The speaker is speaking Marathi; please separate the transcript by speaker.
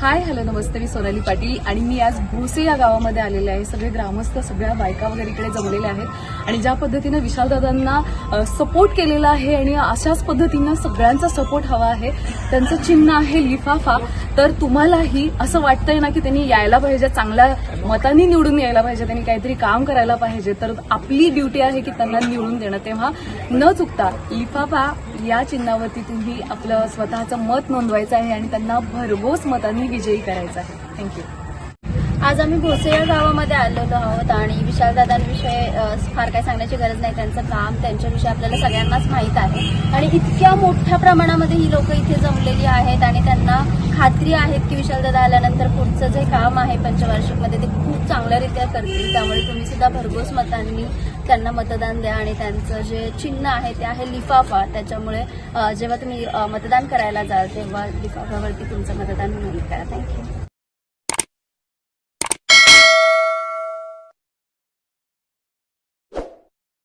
Speaker 1: हाय हॅलो नमस्ते मी सोनाली पाटील आणि मी आज भोसे या गावामध्ये आलेले आहे. सगळे ग्रामस्थ सगळ्या बायका वगैरे इकडे जमलेले आहेत आणि ज्या पद्धतीनं विशालदादांना सपोर्ट केलेला आहे आणि अशाच पद्धतीनं सगळ्यांचा सपोर्ट हवा आहे त्यांचं चिन्ह आहे लिफाफा तर तुम्हालाही असं वाटतंय ना की त्यांनी यायला पाहिजे चांगल्या मतांनी निवडून यायला पाहिजे त्यांनी काहीतरी काम करायला पाहिजे तर आपली ड्युटी आहे की त्यांना निवडून देणं. तेव्हा न चुकता लिफाफा या चिन्हावरती तुम्ही आपलं स्वतःचं मत नोंदवायचं आहे आणि त्यांना भरघोस मतांनी विजयी करायचा आहे. थँक्यू
Speaker 2: आज आम्ही भोसे या गावामध्ये आलेलो आहोत आणि विशालदादांविषयी फार काही सांगण्याची गरज नाही. त्यांचं काम त्यांच्याविषयी आपल्याला सगळ्यांनाच माहीत आहे. आणि इतक्या मोठ्या प्रमाणामध्ये ही लोक इथे जमलेली आहेत आणि त्यांना खात्री आहेत की विशालदादा आल्यानंतर पुढचं जे काम आहे पंचवार्षिकमध्ये ते खूप चांगल्यारीत्या करतील. त्यामुळे तुम्ही सुद्धा भरघोस मतांनी त्यांना मतदान द्या आणि त्यांचं जे चिन्ह आहे ते आहे लिफाफा. त्याच्यामुळे जेव्हा तुम्ही मतदान करायला जाल तेव्हा लिफाफावरती तुमचं मतदान नोंद करा थँक्यू.